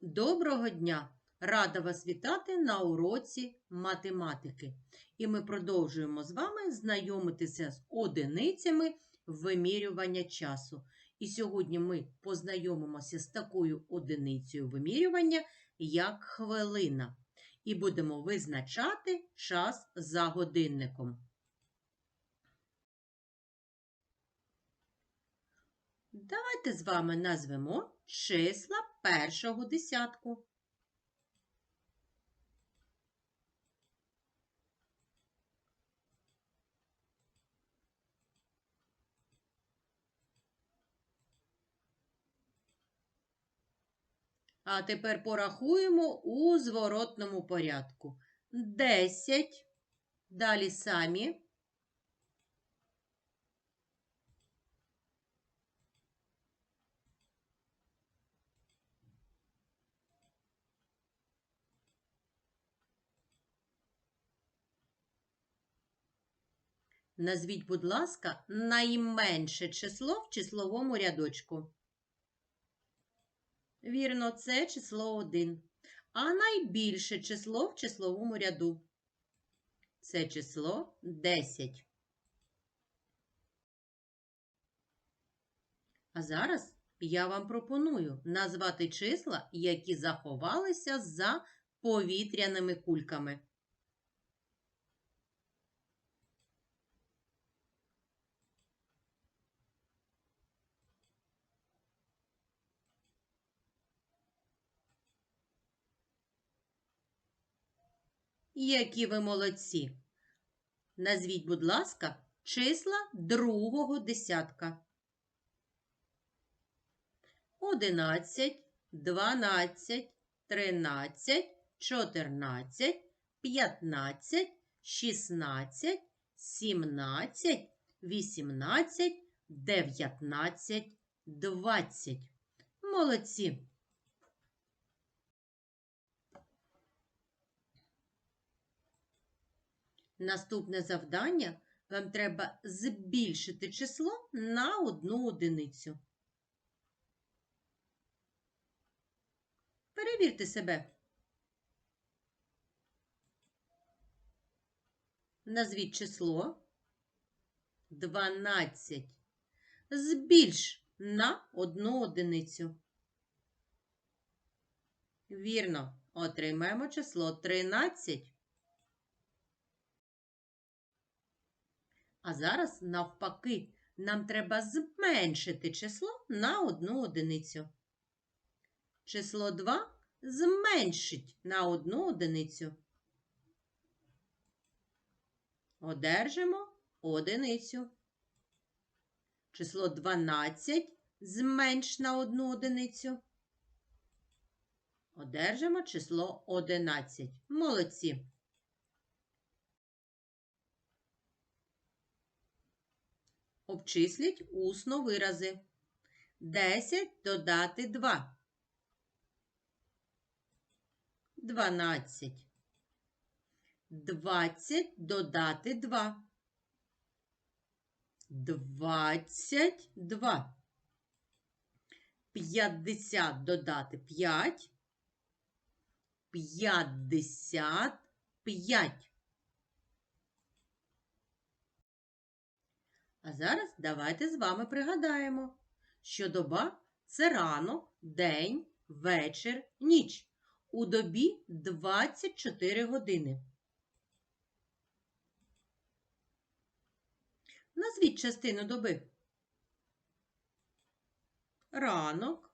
Доброго дня! Рада вас вітати на уроці математики. І ми продовжуємо з вами знайомитися з одиницями вимірювання часу. І сьогодні ми познайомимося з такою одиницею вимірювання, як хвилина. І будемо визначати час за годинником. Давайте з вами назвемо числа першого десятку. А тепер порахуємо у зворотному порядку. 10. Далі самі. Назвіть, будь ласка, найменше число в числовому рядочку. Вірно, це число 1. А найбільше число в числовому ряду. Це число 10. А зараз я вам пропоную назвати числа, які заховалися за повітряними кульками. Які ви молодці! Назвіть, будь ласка, числа другого десятка. 11, 12, 13, 14, 15, 16, 17, 18, 19, 20. Молодці! Наступне завдання вам треба збільшити число на одну одиницю. Перевірте себе. Назвіть число 12. Збільш на одну одиницю. Вірно, отримаємо число 13. А зараз, навпаки, нам треба зменшити число на одну одиницю. Число 2 зменшить на одну одиницю. Одержимо одиницю. Число 12 зменш на одну одиницю. Одержимо число 11. Молодці. Обчисліть усно вирази. 10 додати 2. 12. 20 додати 2. 22. 50 додати 5. 55. А зараз давайте з вами пригадаємо, що доба це ранок, день, вечір, ніч. У добі 24 години. Назвіть частину доби. Ранок,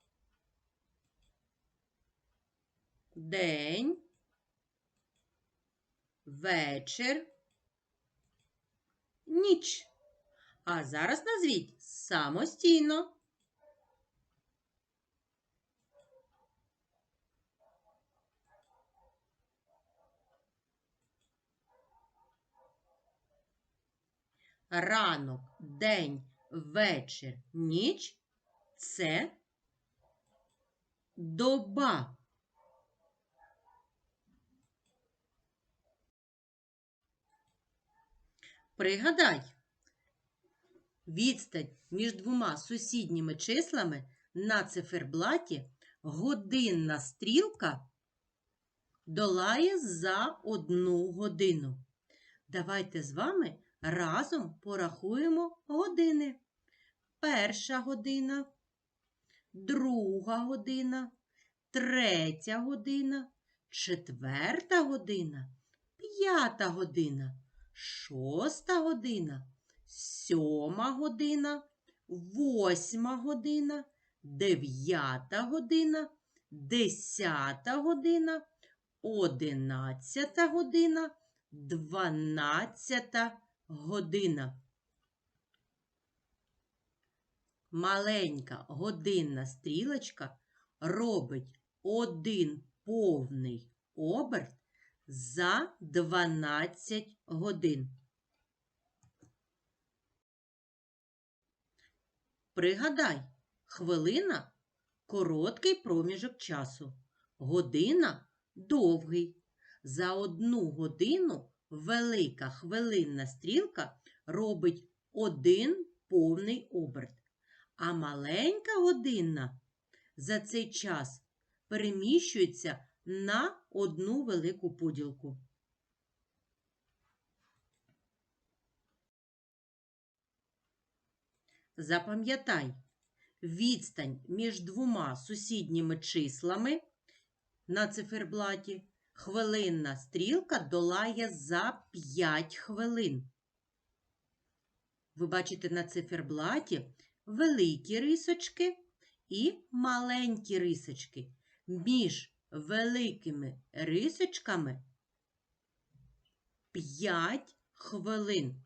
день, вечір, ніч. А зараз назвіть самостійно. Ранок, день, вечір, ніч це доба. Пригадай, відстань між двома сусідніми числами на циферблаті годинна стрілка долає за одну годину. Давайте з вами разом порахуємо години. Перша година, друга година, третя година, четверта година, п'ята година, шоста година, сьома година, восьма година, дев'ята година, десята година, одинадцята година, дванадцята година. Маленька годинна стрілочка робить один повний оберт за 12 годин. Пригадай, хвилина короткий проміжок часу, година довгий. За одну годину велика хвилинна стрілка робить один повний оберт, а маленька годинна за цей час переміщується на одну велику поділку. Запам'ятай, відстань між двома сусідніми числами на циферблаті хвилинна стрілка долає за 5 хвилин. Ви бачите на циферблаті великі рисочки і маленькі рисочки. Між великими рисочками 5 хвилин.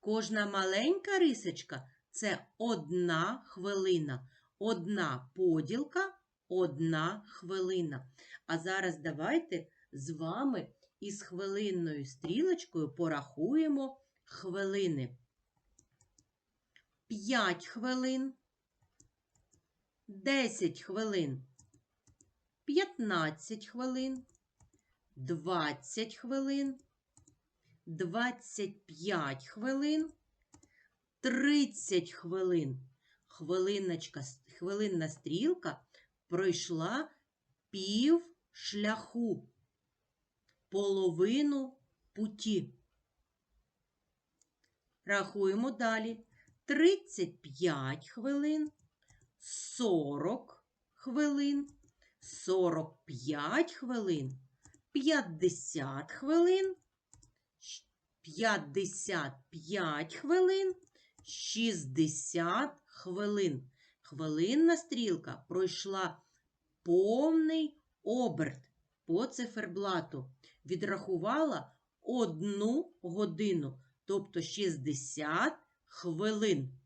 Кожна маленька рисочка це одна хвилина. Одна поділка, одна хвилина. А зараз давайте з вами із хвилинною стрілочкою порахуємо хвилини. 5 хвилин, 10 хвилин, 15 хвилин, 20 хвилин, 25 хвилин, 30 хвилин. Хвилиночка, хвилинна стрілка пройшла пів шляху, половину путі. Рахуємо далі. 35 хвилин, 40 хвилин, 45 хвилин, 50 хвилин, 55 хвилин, 60 хвилин. Хвилинна стрілка пройшла повний оберт по циферблату. Відрахувала одну годину, тобто 60 хвилин.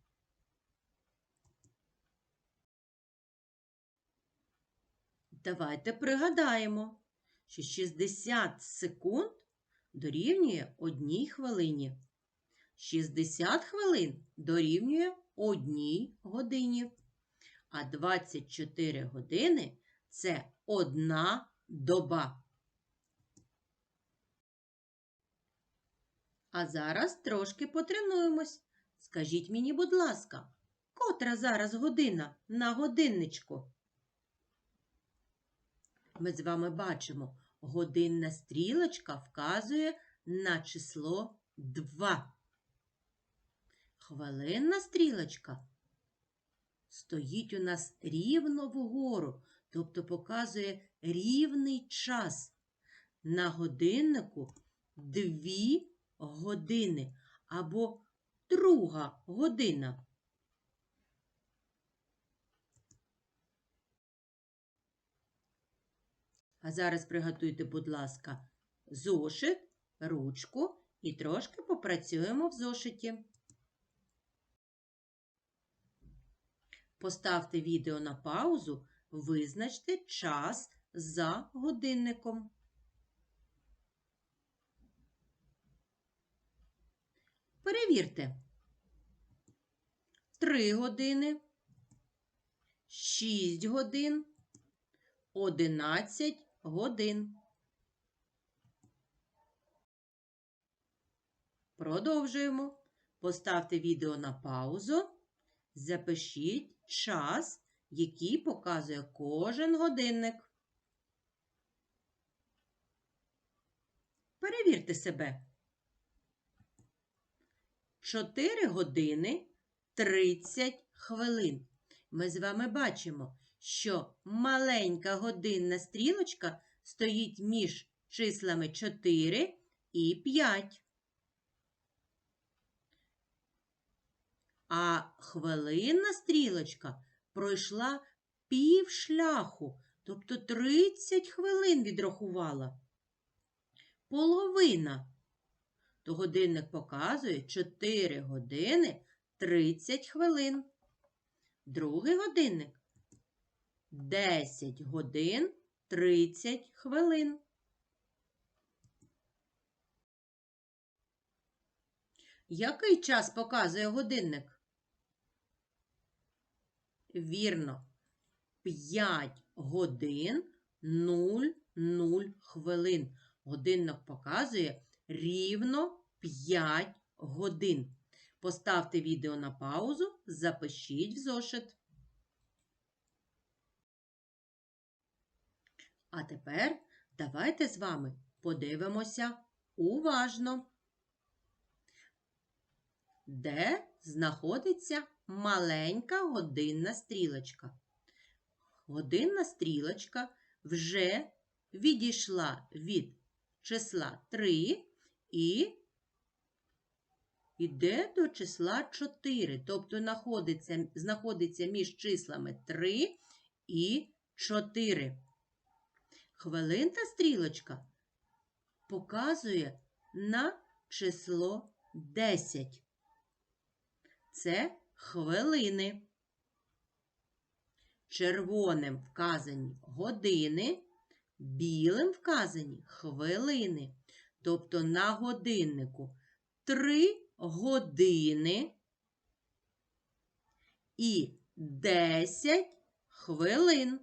Давайте пригадаємо, що 60 секунд дорівнює одній хвилині. 60 хвилин дорівнює одній годині. А 24 години це одна доба. А зараз трошки потренуємось. Скажіть мені, будь ласка, котра зараз година на годинничку? Ми з вами бачимо, годинна стрілочка вказує на число 2. Хвилинна стрілочка стоїть у нас рівно вгору, тобто показує рівний час. На годиннику 2 години або друга година. А зараз приготуйте, будь ласка, зошит, ручку і трошки попрацюємо в зошиті. Поставте відео на паузу, визначте час за годинником. Перевірте. 3 години, 6 годин, 11 годин. Продовжуємо. Поставте відео на паузу. Запишіть час, який показує кожен годинник. Перевірте себе. 4 години 30 хвилин. Ми з вами бачимо, що маленька годинна стрілочка стоїть між числами 4 і 5. А хвилинна стрілочка пройшла пів шляху, тобто 30 хвилин відрахувала. Половина. То годинник показує 4 години 30 хвилин. Другий годинник 10 годин 30 хвилин. Який час показує годинник? Вірно. 5 годин 00 хвилин. Годинник показує рівно 5 годин. Поставте відео на паузу, запишіть в зошит. А тепер давайте з вами подивимося уважно, де знаходиться маленька годинна стрілочка. Годинна стрілочка вже відійшла від числа 3 і йде до числа 4, тобто знаходиться, знаходиться між числами 3 і 4. Хвилинна стрілочка показує на число 10. Це хвилини. Червоним вказані години, білим вказані хвилини. Тобто на годиннику 3 години і 10 хвилин.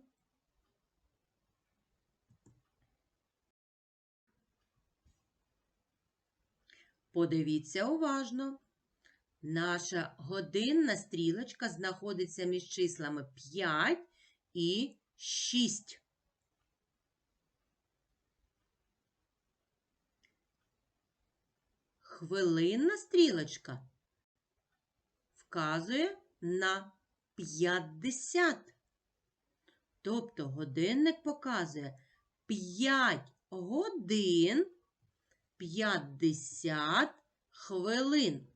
Подивіться уважно. Наша годинна стрілочка знаходиться між числами 5 і 6. Хвилинна стрілочка вказує на 50. Тобто годинник показує 5 годин 50 хвилин.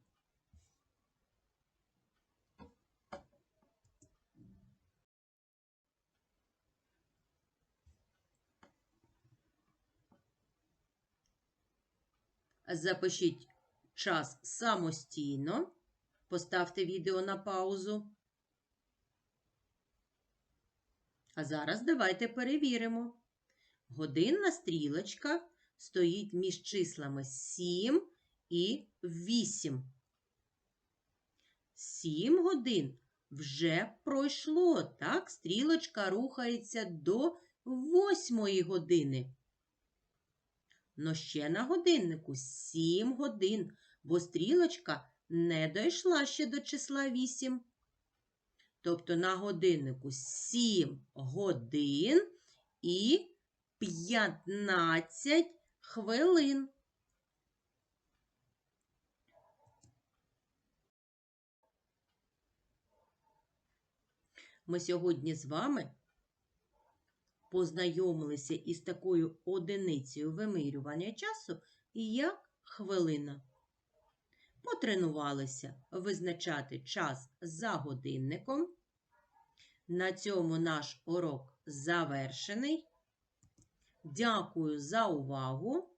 Запишіть час самостійно. Поставте відео на паузу. А зараз давайте перевіримо. Годинна стрілочка стоїть між числами 7 і 8. 7 годин вже пройшло, так? Стрілочка рухається до 8 години. Но ще на годиннику 7 годин, бо стрілочка не дійшла ще до числа 8. Тобто на годиннику 7 годин і 15 хвилин. Ми сьогодні з вами познайомилися із такою одиницею вимирювання часу, як хвилина. Потренувалися визначати час за годинником. На цьому наш урок завершений. Дякую за увагу!